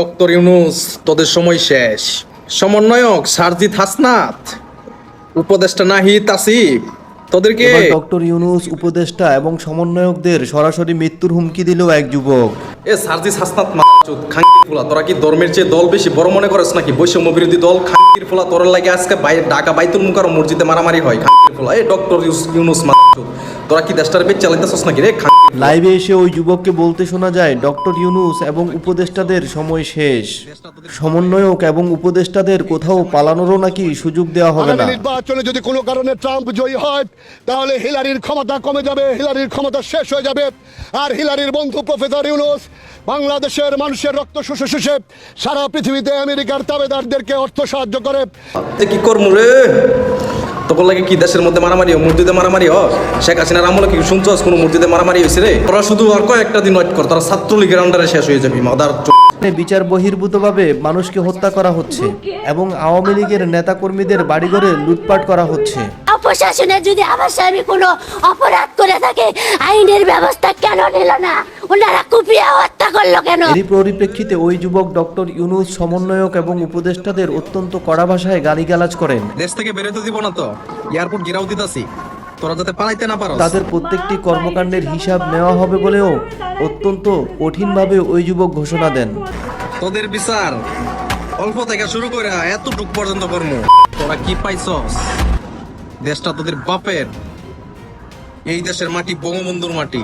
Doctor Yunus তোদের সময় শেষ। সমন্বয়ক সারজিৎ হাসনাত উপদেষ্টা নাহিদ আসিফ তোদেরকে ডক্টর ইউনুস উপদেষ্টা এবং সমন্বয়কদের সরাসরি মৃত্যুর হুমকি দিল এক যুবক। এ সারজিৎ হাসনাত মাচুদ খাঙ্কির ফুলা তোরা কি ধর্মের চেয়ে দল বেশি বড় মনে করিস নাকি? বৈষম্য বিরোধী দল খাঙ্কির ফুলা তোর লাগে আজকে ঢাকা বাইতুল মুকার মসজিদে মারামারি হয় খাঙ্কির ফুলা। এ ডক্টর ইউনুস মাচুদ তোরা কি দেশটার বেচ চালাইতেছস নাকি রে? লাইভে এসে ওই যুবককে বলতে শোনা যায় ডক্টর ইউনুস এবং উপদেষ্টাদের সময় শেষ। সমন্বয়ক এবং উপদেষ্টাদের কোথাও পালানোরও নাকি সুযোগ দেওয়া হবে না। নির্বাচনে যদি কোনো কারণে ট্রাম্প জয়ী হয় তাহলে হিলারির ক্ষমতা কমে যাবে হিলারির ক্ষমতা শেষ হয়ে যাবে। আর হিলারির বন্ধু প্রফেসর ইউনুস বাংলাদেশের মানুষের রক্ত শুষে শুষে সারা পৃথিবীতে আমেরিকার তাবেদারদেরকে অর্থ সাহায্য করে। কি করমু রে? তোর লাগে কি দেশের মধ্যে মারামারি হয়? মূর্তিতে মারামারি হয়? শেখ হাসিনার আমলে কি শুনছস? কোনো মূর্তিতে মারামারি হয়েছে রে? তোরা শুধু আর কয়েকটা দিন ওয়েট কর, তারা ছাত্রলীগের আন্ডারে শেষ হয়ে যাবি মাদার বিচার বহির্ভূতভাবে মানুষকে হত্যা করা হচ্ছে এবং আওয়ামী লীগের নেতাকর্মীদের বাড়িঘরে লুটপাট করা হচ্ছে। অপশাসনে যদি আমার স্বামী কোনো অপরাধ করে থাকে আইনের ব্যবস্থা কেন নিল না? ওনারা কুপিয়ে হত্যা করল কেন? এরই পরিপ্রেক্ষিতে ওই যুবক ডক্টর ইউনুস সমন্বয়ক এবং উপদেষ্টাদের অত্যন্ত কড়া ভাষায় গালিগালাজ করেন। দেশ থেকে বেরোতে দিব না তো। এয়ারপোর্ট ঘেরাও দিতাছি। তোরা যাতে পালাইতে না পারো তাদের প্রত্যেকটি কর্মকাণ্ডের হিসাব নেওয়া হবে বলেও অত্যন্ত কঠিনভাবে ওই যুবক ঘোষণা দেন। তোদের বিচার অল্প থেকে শুরু করে এতটুক পর্যন্ত কর্ম। তোরা কি পাইছস? দেশটা তাদের বাপের। এই দেশের মাটি বঙ্গবন্ধুর মাটি।